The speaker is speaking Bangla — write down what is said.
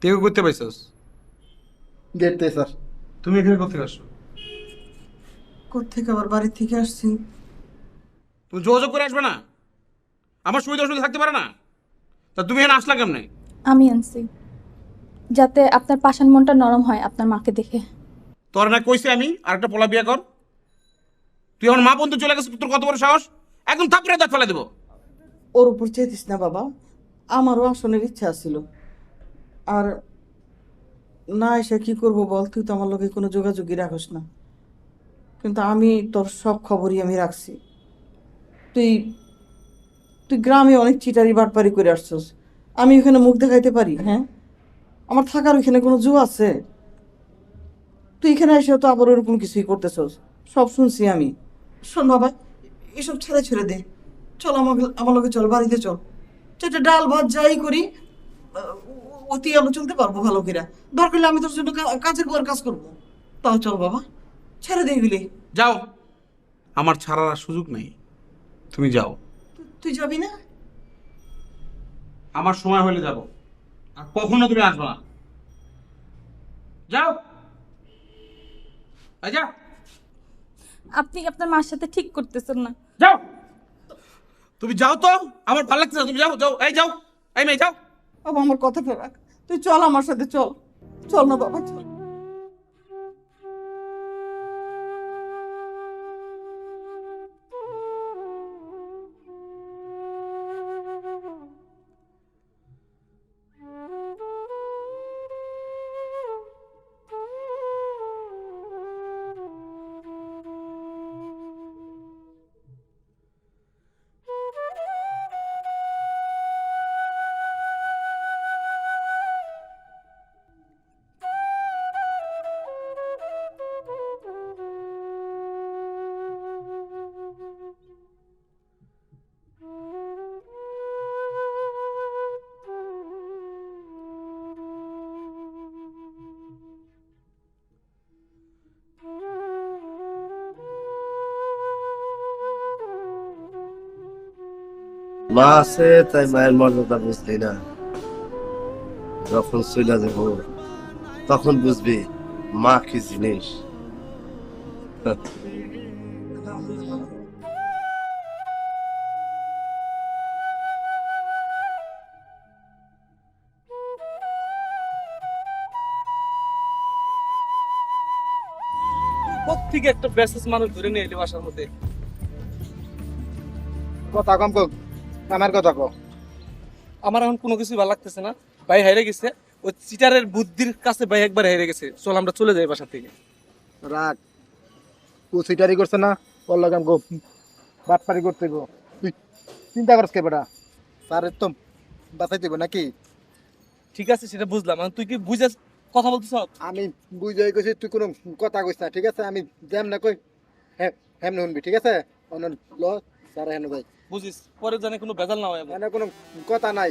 তুই করতে পাইছস গেটতে স্যার। তুমি এখানে কোথেকে আসছো? কোথেকে আবার বাড়ি থেকে আসছি? তুমি যোগাযোগ করে আসবে না? আমার সুবিধা অসুবিধা থাকতে পারে না? তা তুমি এখানে আসলা কেমনে? আমি আনছি। যাতে আপনার পাষাণ মনটা নরম হয় আপনার মাকে দেখে। তোর না কইছে আমি আর একটা পোলা বিয়ে কর। তুই আমার মা বন্ধু চলে গেছে তোর কত বড় সাহস? একদম থাপড়ে দাঁত ফেলে দেবো। ওর উপর চেতিস না বাবা আমারও আসনের ইচ্ছা ছিল আর না এসে কি করব বল? তুই তো আমার লোকে কোনো যোগাযোগই রাখস না। কিন্তু আমি তোর সব খবরই আমি রাখছি। তুই তুই গ্রামে অনেক চিটারি বাটপারি করে আসছস। আমি ওখানে মুখ দেখাইতে পারি হ্যাঁ? আমার থাকার ওইখানে কোনো জু আছে? তুই এখানে এসে তো আবার ওরকম কিছুই করতেছস। সব শুনছি আমি। শোন বাবা, এসব ছেড়ে ছেড়ে দে। চল আমাকে, আমার লোকে চল, বাড়িতে চল। সেটা ডাল ভাত যাই করি অতি আমরা চলতে পারব ভালো করে। দরকার হলে আমি তোর জন্য কাজের পর কাজ করব। তাও চল বাবা ছেড়ে দে এগুলি। যাও। আমার ছাড়ার আর সুযোগ নেই। তুমি যাও। তুই যাবি না? আমার সময় হলে যাব। আর কখনো তুমি আসবে না। যাও। যাও আপনি আপনার মার সাথে ঠিক করতেছেন না। যাও। তুমি যাও তো। আমার ভালো লাগছে না। তুমি যাও যাও। এই যাও। এই মেয়ে যাও। বাবা আমার কথাটা রাখ। তুই চল আমার সাথে চল। চল না বাবা চল। মা আছে তাই মায়ের মর্যাদা বুঝলি না। যখন চলে যাব তখন বুঝবি মা কি জিনিস। থেকে একটা ব্যাসেস মানুষ ধরে নিয়ে এলি বাসার মধ্যে। কথা কম কম আমার কথা কম আমার এখন কোনো কিছুই ভালো লাগতেছে না। ভাই হেরে গেছে। ওই চিটারের বুদ্ধির কাছে ভাই একবার হেরে গেছে। চল আমরা চলে যাই বাসা থেকে রাগ। কুচিটারি করছে না। ওর লাগে গো বাটপারি করতে গো। তুই চিন্তা করছ কে বেটা? তার তো বাঁচাই দিব নাকি? ঠিক আছে সেটা বুঝলাম। তুই কি বুঝে কথা বলতেছ? আমি বুঝে গেছি তুই কোনো কথা কইস না ঠিক আছে? আমি যেম না কই হ্যাঁ হেম শুনবি ঠিক আছে? অন্য ল সারা হেন ভাই বুঝিস পরে জানে কোনো ভেজাল না হয় মানে কোনো কথা নাই।